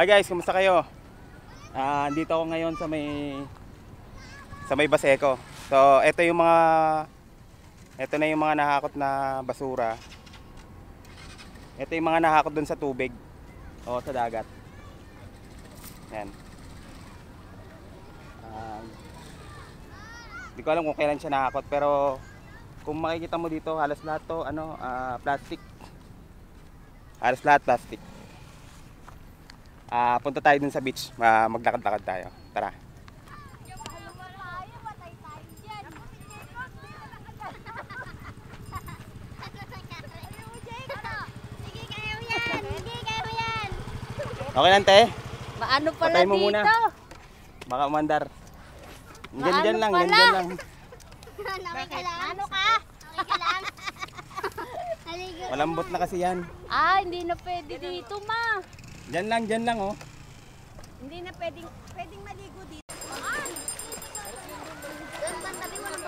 Hi guys, kumusta kayo? Ah, andito ako ngayon sa may sa may Baseco. So, ito yung mga ito na yung mga nahakot na basura. Ito yung mga nahakot dun sa tubig o sa dagat. Yan. Ah, Hindi ko alam kung kailan siya nahakot pero kung makikita mo dito halos lahat to ano ah, plastic. Halos lahat plastic. Ah, punta tayo dun sa beach. Ah, maglakad-lakad tayo. Tara. Okay lang, te. Maano pala Patayin mo dito? muna. Baka umandar. Yan Maano dyan lang, yan pala? dyan lang. Ano ka? Okay ka lang? Malambot na kasi yan. Ah, hindi na pwede dito, ma. Dyan lang, dyan lang, oh. Hindi na pwedeng, pwedeng maligo dito. Doon ba tabi mo lang?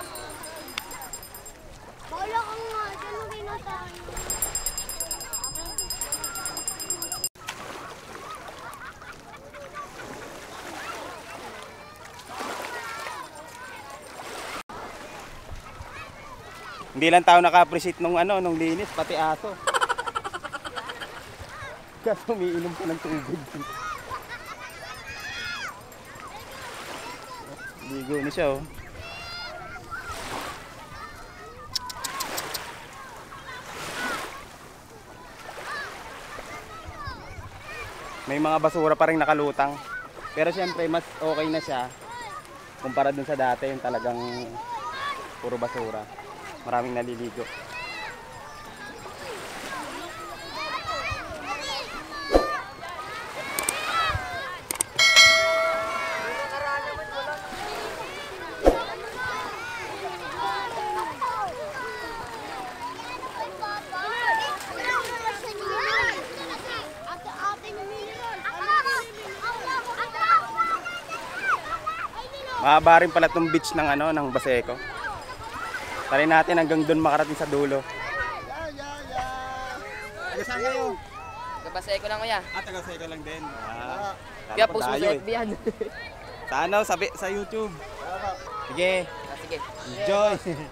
Wala kang nga. Diyan mo kinatahan. Hindi lang tao naka-appreciate nung ano, nung linis, pati aso. Kasi umiinom ka ng tubig. Ligo na siya, oh. May mga basura pa rin nakalutang. Pero siyempre, mas okay na siya kumpara dun sa dati, yung talagang puro basura. Maraming naliligo. Mahaba rin pala tong beach ng ano, ng Baseco. Try natin hanggang doon makarating sa dulo. Taga saan kayo? Kabasay ko lang kuya. Ah, taga Baseco lang din. Ah, Kaya post mo sa FB yan. Sa ano, sabi, sa YouTube. Sige, Ah, Sige. enjoy. Sige.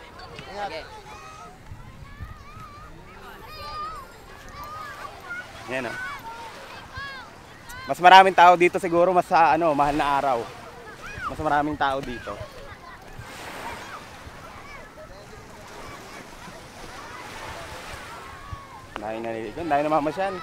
Yan oh. Mas maraming tao dito siguro mas sa ano, mahal na araw. Mas maraming tao dito. Dahil naliligo, dahil namamasyal.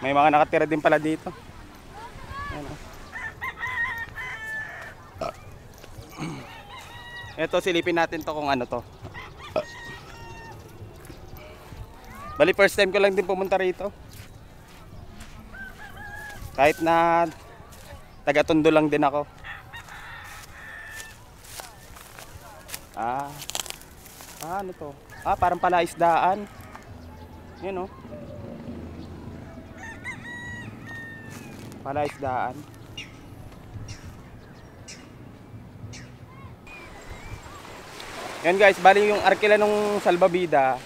May mga nakatira din pala dito. Ayan, oh. Ito, silipin natin to kung ano to. Bali, first time ko lang din pumunta rito. Kahit na taga-tondo lang din ako. Ah. Ah, ano to? Ah, parang palaisdaan. Yan oh. Palaisdaan. Yan guys, bali yung arkila nung salbabida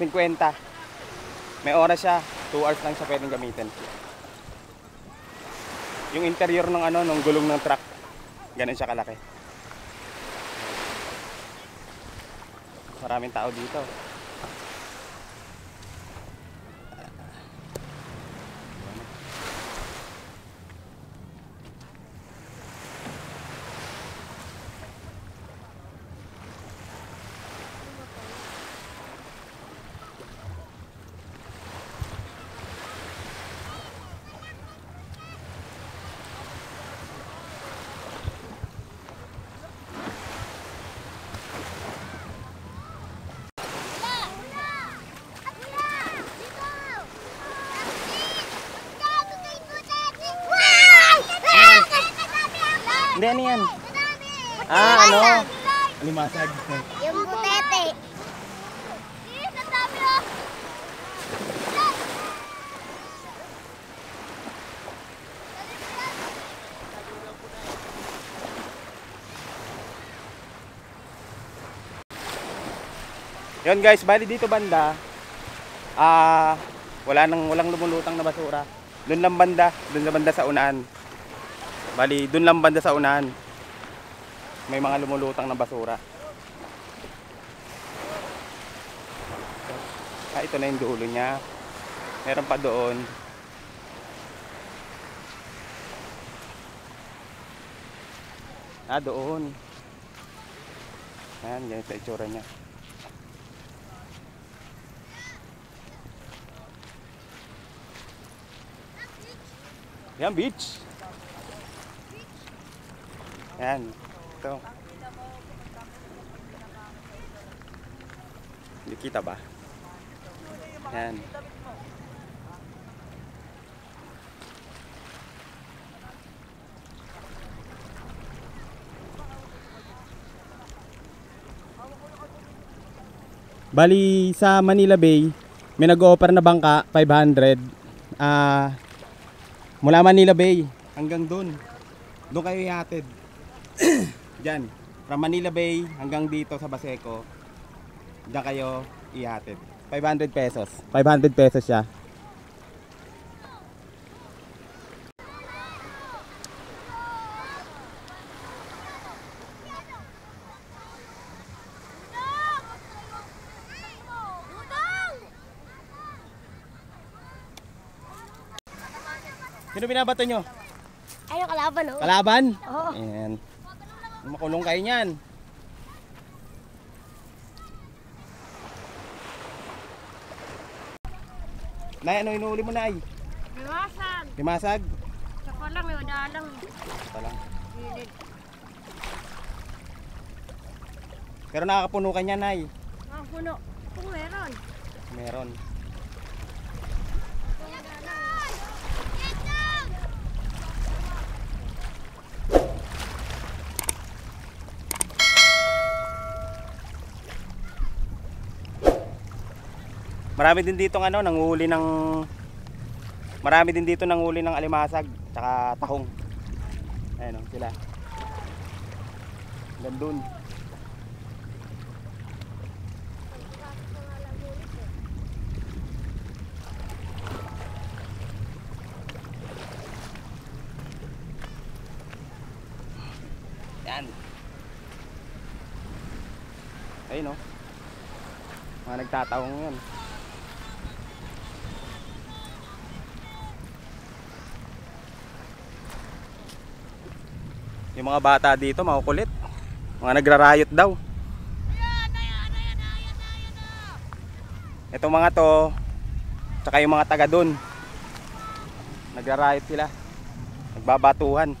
50. May oras siya, 2 hours lang siya pwedeng gamitin. Yung interior ng ano, ng gulong ng truck, ganun siya kalaki. Maraming tao dito. Hindi, ano yan? Ah, ano? Limasag. Yung butete. Yun guys, bali dito banda, ah, wala nang walang lumulutang na basura. Doon lang banda, doon lang banda sa unahan. Bali, doon lang banda sa unahan. May mga lumulutang na basura. Ah, ito na yung dulo niya. Meron pa doon. Ah, doon. Ayan, ganito itsura niya. Yan, beach. Yan. Ito. Hindi kita ba? Yan. Bali sa Manila Bay, may nag-offer na bangka 500. Ah, Mula Manila Bay hanggang doon. Doon kayo ihatid. Diyan. From Manila Bay hanggang dito sa Baseco. Diyan kayo ihatid. 500 pesos. 500 pesos siya. Sino binabato nyo? Ay, yung kalaban oh. Kalaban? Oo. Ayan. Makulong kayo niyan. Nay, ano inuuli mo, Nay? Limasag. Limasag? Saka lang, may wadalang. Ito lang. Gilid. Pero nakakapuno ka niya, Nay. Ang puno. Kung meron. Meron. Marami din dito ng ano, nanguhuli ng Marami din dito nanguhuli ng alimasag tsaka tahong. Ayun sila. Gandun. Yan. Ayun oh. Mga nagtatawang yun. Yung mga bata dito, makukulit. Mga nagrarayot daw. Itong mga to, tsaka yung mga taga doon. Nagrarayot sila. Nagbabatuhan.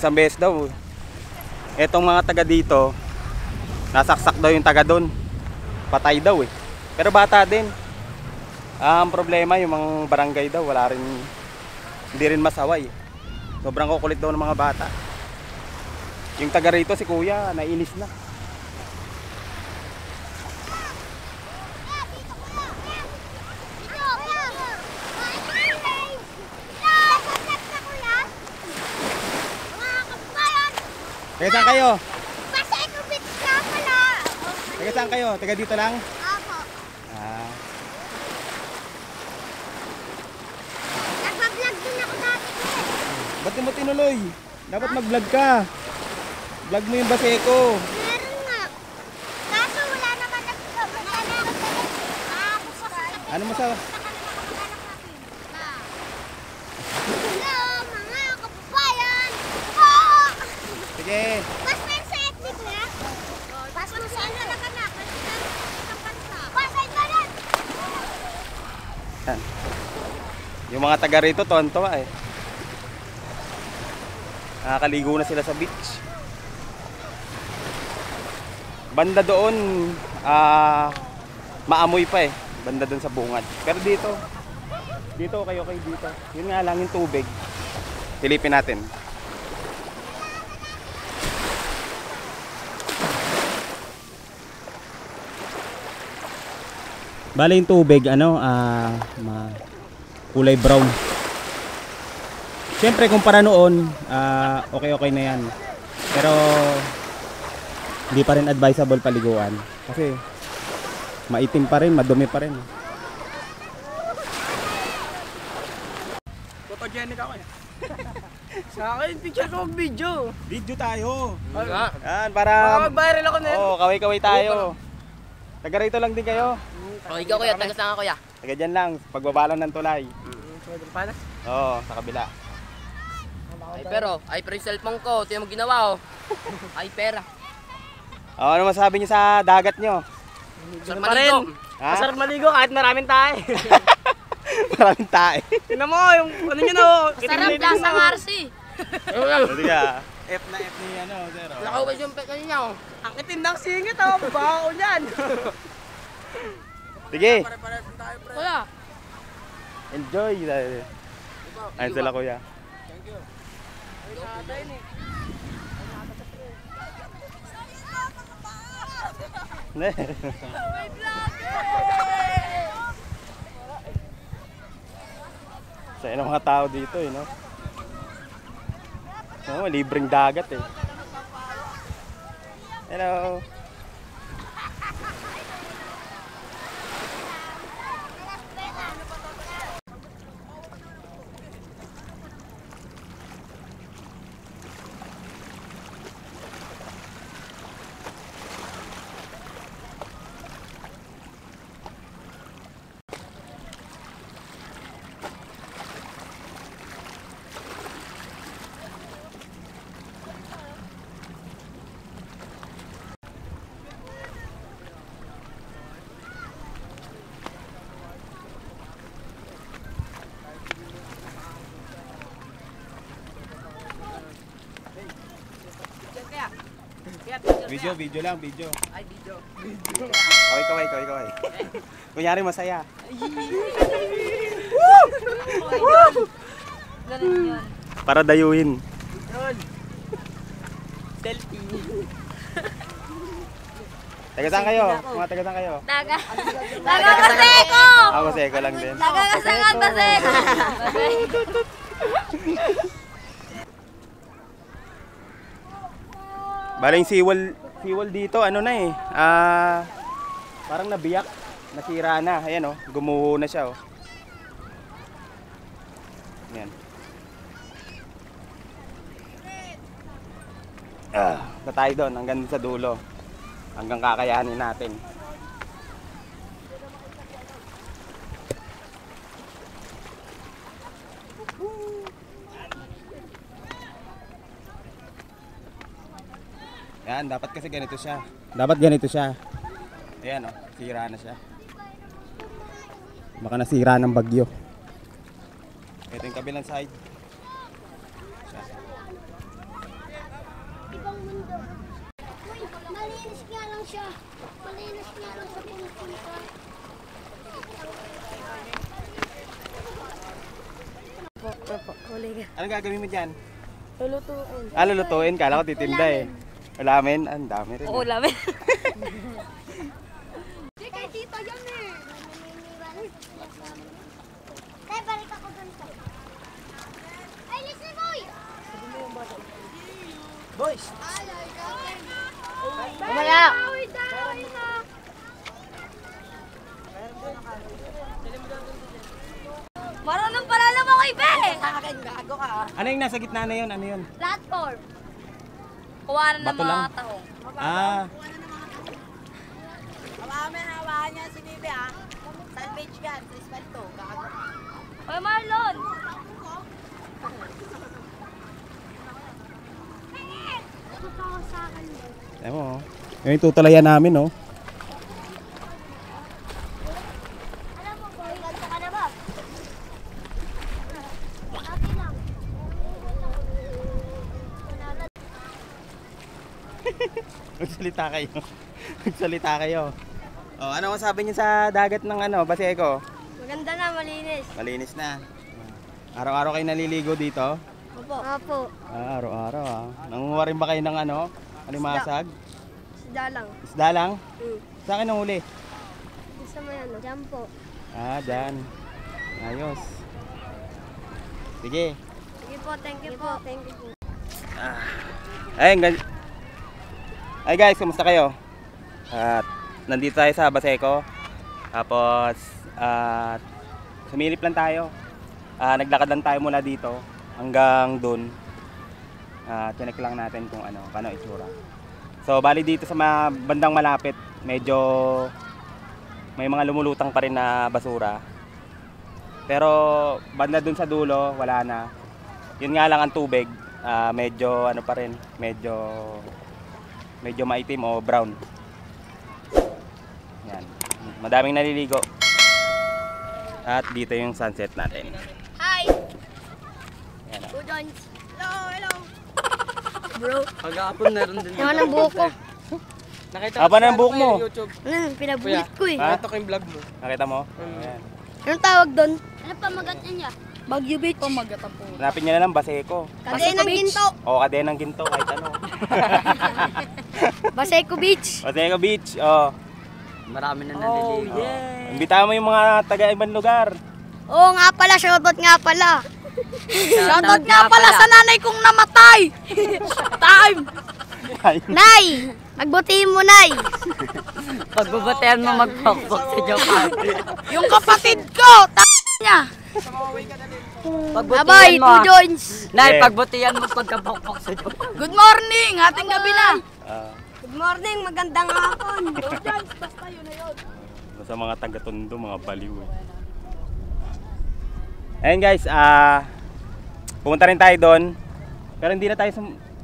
Isang beses daw. Etong mga taga dito, nasaksak daw yung taga doon. Patay daw eh. Pero bata din. Ah, ang problema yung mga barangay daw, wala rin hindi rin masaway. Sobrang kukulit daw ng mga bata. Yung taga rito si Kuya, nainis na. Taga saan kayo? Taga saan kayo? Taga dito lang? Ba't mo tinuloy? Dapat mag-vlog ka. Vlog mo yung Baseco. Ano mo sa... Hello, mga kababayan! Oh! Sige. Pasay sa etnik na? Pasay sa ano na ka na? Pasay ka na! Yung mga taga rito, tonto eh. Nakakaligo na sila sa beach. Banda doon, ah, maamoy pa eh. Banda doon sa bungad. Pero dito, dito kayo kayo dito. Yun nga lang yung tubig. Silipin natin. Bale yung tubig, ano, ah, ma- kulay brown. Siyempre, kumpara noon, ah, okay-okay na yan. Pero, hindi pa rin advisable paliguan. Kasi, maitim pa rin, madumi pa rin. Photogenic ako eh. Sa akin, picture ko mag-video. Video tayo. Nga. Yan, para... mag-viral ako na yun. Oo, kaway-kaway tayo. Taga rito lang din kayo. O, ikaw kuya, taga saan ka kuya? Taga dyan lang, pagbabalon ng tulay. Pwede pa na. Oo, sa kabila. Ay pero, ay pero yung cellphone ko, ito yung ginawa oh. Ay pera. Oo, ano masabi niyo sa dagat nyo? Sarap pa rin. maligo. Ha? Masarap maligo kahit maraming tayo. Maraming tae. Tingnan mo, yung ano nyo na oh. Sarap lasang RC. Pwede ka. F na F ni ano, zero. Nakawal yung pek kanina oh. Ang itim ng singit oh. Baka ko yan. Sige, Kuya, enjoy. Ayun sila kuya. Ne. Sa ng mga tao dito eh, no? Oo, libreng dagat eh. Hello. Video, video lang, video. Ay video. Kaway, kaway, kaway, kaway. Kunyari masaya. ganun yun. Para dayuhin. Selfie. Taga saan kayo? Mga taga saan kayo? Taga. Taga Baseko! Ako maseko lang din. Taga Kasangan Baseko! Bala yung seawall, seawall dito, ano na eh. Ah, parang nabiyak. Nasira na. Ayan oh, gumuho na siya oh. Ayan. Ah, na tayo doon hanggang sa dulo. Hanggang kakayanin natin. Yan, dapat kasi ganito siya. Dapat ganito siya. Ayan oh, sira na siya. Baka nasira ng bagyo. Ito yung kabilang side. Siya. Ibang mundo. Uy, malinis nga lang siya. Malinis nga lang sa pumupunta. Huli ka. Anong gagawin mo dyan? Lulutuin. Ah, lulutuin. Kala ko titinda eh. Ulamin. Ang dami rin. Oo, eh. lamin. Hindi kay tito yan eh. Tay, balik ako dun sa. Ay, listen boy! Boys. Na! Marunong pala naman kay Be! Ano yung nasa gitna na yun? Ano yun? Platform. Kuwanan ng Bato mga lang. tahong. Ah, Hawakan hawakan niya si Bibi ah. Salvage gun, sa espalto. Oy, Marlon! Ito ako sa akin. ewan mo. oh. Yung tutulayan namin oh. Alam mo, boy, ganito ka na ba? Akin lang. Magsalita kayo. Magsalita kayo. Oh, ano masabi niyo sa dagat ng ano, Baseco? Maganda na, malinis. Malinis na. Araw-araw kayo naliligo dito? Opo. Opo. Ah, araw-araw ah. Nangunguha rin ba kayo ng ano? Alimasag? Sida lang. Isda lang? Mm. Sa akin ang huli. Isa mo yan. Diyan po. Ah, dyan. Ayos. Sige. Sige po, thank you po. Thank you po. Ayun, gan- Ay guys, kumusta kayo? At nandito tayo sa Baseco. Tapos at sumilip lang tayo. Ah, naglakad lang tayo mula dito hanggang dun. Ah, tinek lang natin kung ano, paano itsura. So, bali dito sa mga bandang malapit, medyo may mga lumulutang pa rin na basura. Pero banda dun sa dulo, wala na. Yun nga lang ang tubig, ah, medyo ano pa rin, medyo medyo maitim o brown. Yan. Madaming naliligo. At dito yung sunset natin. Hi! Yan. Jones. Hello, hello. Bro. Pag-aapon meron din. Naman ang buhok ko. Nakita Haba na ang buhok mo. YouTube. Ano, pinabulit ko eh. Ha? Ito ko yung vlog mo. Nakita mo? Anong tawag doon? Ano pamagat niya? Bagyo Beach. Pamagat po. Hanapin nyo na lang Baseco. Kadenang ginto. O kadenang ginto, kahit ano. Baseco Beach. Baseco Beach. Oh. Marami na naliligo. Oh. Imbitahan mo yung mga taga ibang lugar. Oo nga pala, shoutout nga pala. shoutout nga pala sa nanay kong namatay. Time. Nay, magbutihin mo, Nay. Pagbabatean mo magpakpok sa Japan. Yung kapatid ko, ta niya. Bye-bye, mo. Two Jones. Yeah. Nay, pagbutihan mo pagkapakpok sa Japan. Good morning, ating gabi na. Ah, Good morning, magandang hapon. Two Jones, basta yun na yun. sa mga taga-tondo, mga baliw eh. Ayun guys, ah pumunta rin tayo doon. Pero hindi na tayo sa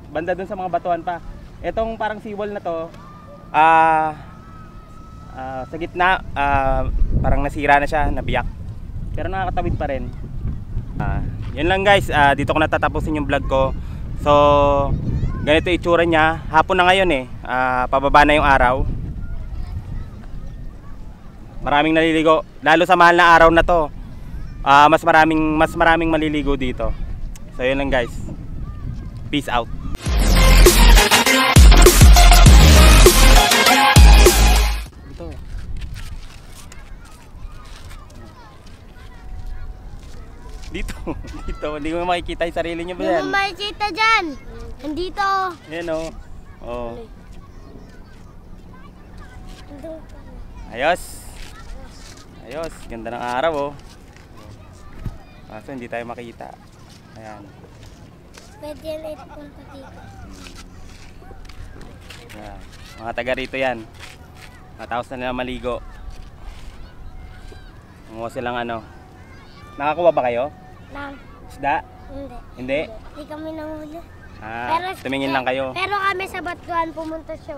banda doon sa mga batuhan pa. Etong parang seawall na to, ah ah, sa gitna, ah, parang nasira na siya, nabiyak. Pero nakakatawid pa rin. Ah, yun lang guys, ah, dito ko natatapusin yung vlog ko. So, ganito itsura niya. Hapon na ngayon eh. Ah, pababa na yung araw. Maraming naliligo. Lalo sa mahal na araw na to. Ah, mas maraming mas maraming maliligo dito. So yun lang guys. Peace out. Dito, dito, hindi mo makikita yung sarili niyo ba yan? makikita dyan. Nandito. Yan o. Oh. Ayos. Ayos, ganda ng araw oh. Kaso hindi tayo makita. Ayan. Pwede yan ipunta dito. Ayan. Mga taga rito yan. Matapos na nila maligo. Mga silang ano. Nakakuha ba kayo? Lang. Isda? Hindi. Hindi? Hindi kami nanghuli. Ah, tumingin lang kayo Pero kami sa Batuan pumunta siya.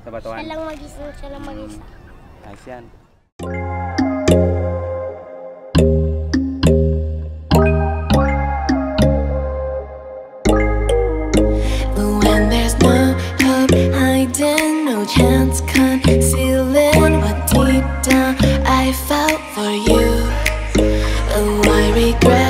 sa batuan. Siya lang mag-isa. Siya lang mag-isa. Ayos yan. I regret